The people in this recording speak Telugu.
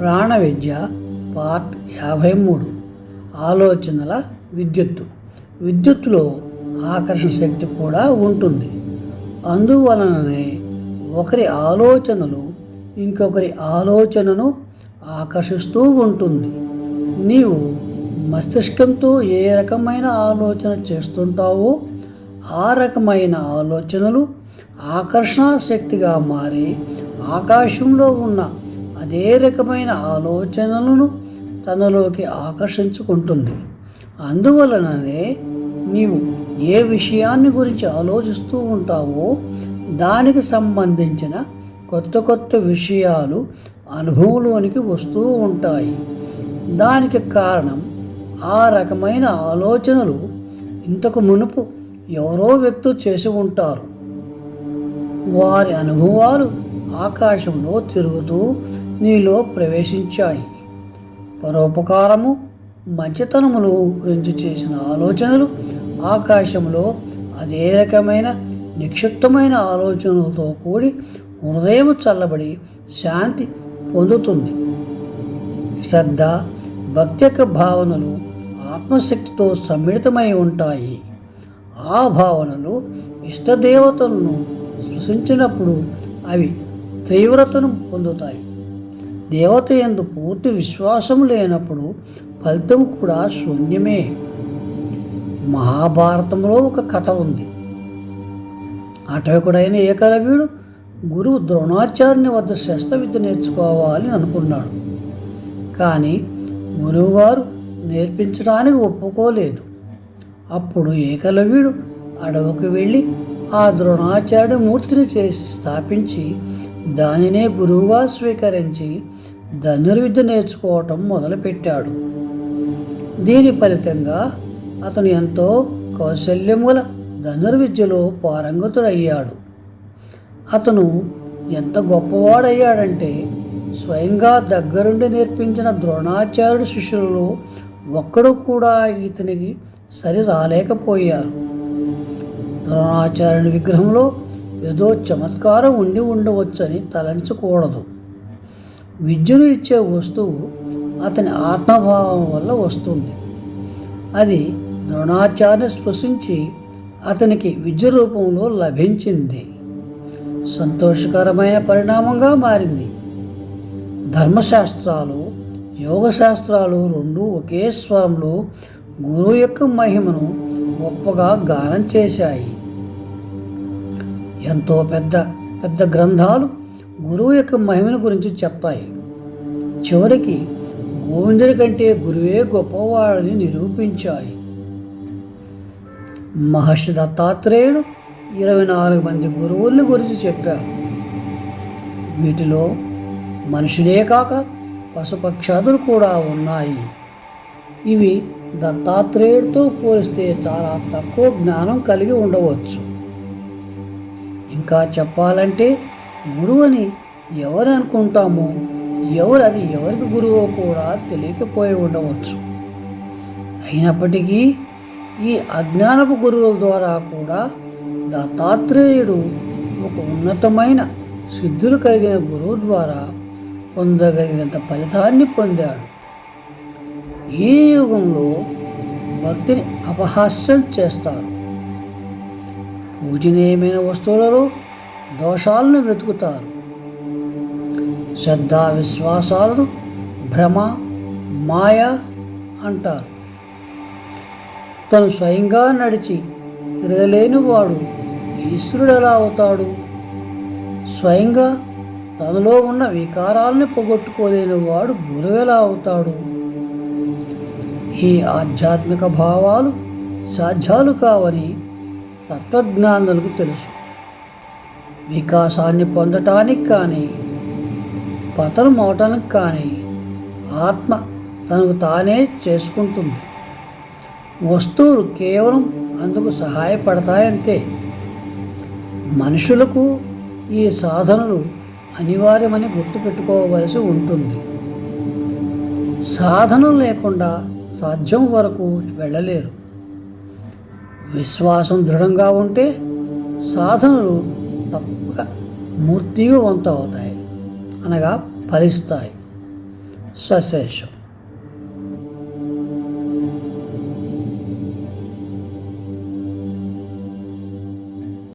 ప్రాణ విద్య పార్ట్ యాభై మూడు ఆలోచనల విద్యుత్తు. విద్యుత్తులో ఆకర్షణ శక్తి కూడా ఉంటుంది. అందువలననే ఒకరి ఆలోచనలు ఇంకొకరి ఆలోచనను ఆకర్షిస్తూ ఉంటుంది. నీవు మస్తిష్కంతో ఏ రకమైన ఆలోచన చేస్తుంటావో ఆ రకమైన ఆలోచనలు ఆకర్షణ శక్తిగా మారి ఆకాశంలో ఉన్న అదే రకమైన ఆలోచనలను తనలోకి ఆకర్షించుకుంటుంది. అందువలననే నీవు ఏ విషయాన్ని గురించి ఆలోచిస్తూ ఉంటావో దానికి సంబంధించిన కొత్త కొత్త విషయాలు అనుభవంలోనికి వస్తూ ఉంటాయి. దానికి కారణం ఆ రకమైన ఆలోచనలు ఇంతకు మునుపు ఎవరో వ్యక్తులు చేసి ఉంటారు. వారి అనుభవాలు ఆకాశంలో తిరుగుతూ నీలో ప్రవేశించాయి. పరోపకారము మంచితనములు గురించి చేసిన ఆలోచనలు ఆకాశంలో అదే రకమైన నిక్షిప్తమైన ఆలోచనలతో కూడి హృదయం చల్లబడి శాంతి పొందుతుంది. శ్రద్ధ భక్తి యొక్క భావనలు ఆత్మశక్తితో సమ్మిళితమై ఉంటాయి. ఆ భావనలు ఇష్టదేవతలను స్పృశించినప్పుడు అవి తీవ్రతను పొందుతాయి. దేవత ఎందు పూర్తి విశ్వాసం లేనప్పుడు ఫలితం కూడా శూన్యమే. మహాభారతంలో ఒక కథ ఉంది. అటవకుడైన ఏకలవ్యుడు గురువు ద్రోణాచార్యుని వద్ద శస్త్ర విద్య నేర్చుకోవాలి అనుకున్నాడు. కానీ గురువుగారు నేర్పించడానికి ఒప్పుకోలేదు. అప్పుడు ఏకలవ్యుడు అడవుకు వెళ్ళి ఆ ద్రోణాచార్యుడి మూర్తిని చేసి స్థాపించి దానినే గురువుగా స్వీకరించి ధనుర్విద్య నేర్చుకోవటం మొదలుపెట్టాడు. దీని ఫలితంగా అతను ఎంతో కౌశల్యం గల ధనుర్విద్యలో పారంగతుడయ్యాడు. అతను ఎంత గొప్పవాడయ్యాడంటే స్వయంగా దగ్గరుండి నేర్పించిన ద్రోణాచార్యుడి శిష్యులలో ఒక్కడు కూడా ఇతనికి సరి రాలేకపోయారు. ద్రోణాచార్యుని విగ్రహంలో ఏదో చమత్కారం ఉండి ఉండవచ్చని తలంచకూడదు. విద్యను ఇచ్చే వస్తువు అతని ఆత్మభావం వల్ల వస్తుంది. అది ద్రోణాచార్య స్పృశించి అతనికి విద్య రూపంలో లభించింది. సంతోషకరమైన పరిణామంగా మారింది. ధర్మశాస్త్రాలు యోగశాస్త్రాలు రెండు ఒకే స్వరంలో గురువు యొక్క మహిమను గొప్పగా గానం చేశాయి. ఎంతో పెద్ద పెద్ద గ్రంథాలు గురువు యొక్క మహిమను గురించి చెప్పాయి. చివరికి గోవిందుడి కంటే గురువే గొప్పవాడని నిరూపించాయి. మహర్షి దత్తాత్రేయుడు ఇరవై నాలుగు మంది గురువుల్ని గురించి చెప్పారు. వీటిలో మనుషులే కాక పశుపక్షాదులు కూడా ఉన్నాయి. ఇవి దత్తాత్రేయుడితో పోలిస్తే చాలా తక్కువ జ్ఞానం కలిగి ఉండవచ్చు. ఇంకా చెప్పాలంటే గురువు అని ఎవరు అనుకుంటామో ఎవరు అది ఎవరికి గురువో కూడా తెలియకపోయి ఉండవచ్చు. అయినప్పటికీ ఈ అజ్ఞానపు గురువుల ద్వారా కూడా దత్తాత్రేయుడు ఒక ఉన్నతమైన సిద్ధులు కలిగిన గురువు ద్వారా పొందగలిగినంత ఫలితాన్ని పొందాడు. ఈ యుగంలో భక్తిని అపహాస్యం చేస్తారు. పూజనీయమైన వస్తువులలో దోషాలను వెతుకుతారు. శ్రద్ధా విశ్వాసాలను భ్రమ మాయ అంటారు. తను స్వయంగా నడిచి తిరగలేని వాడు ఈశ్వరుడు ఎలా అవుతాడు? స్వయంగా తనలో ఉన్న వికారాలను పోగొట్టుకోలేని వాడు గురువు ఎలా అవుతాడు? ఈ ఆధ్యాత్మిక భావాలు సాధ్యాలు కావని తత్వజ్ఞానులకు తెలుసు. వికాసాన్ని పొందటానికి కానీ పతనం అవటానికి కానీ ఆత్మ తనకు తానే చేసుకుంటుంది. వస్తువులు కేవలం అందుకు సహాయపడతాయంతే. మనుషులకు ఈ సాధనలు అనివార్యమని గుర్తుపెట్టుకోవలసి ఉంటుంది. సాధనం లేకుండా సాధ్యం వరకు వెళ్ళలేరు. విశ్వాసం దృఢంగా ఉంటే సాధనలు తప్పక మూర్తివంతం అవుతాయి అనగా ఫలిస్తాయి. సశేషం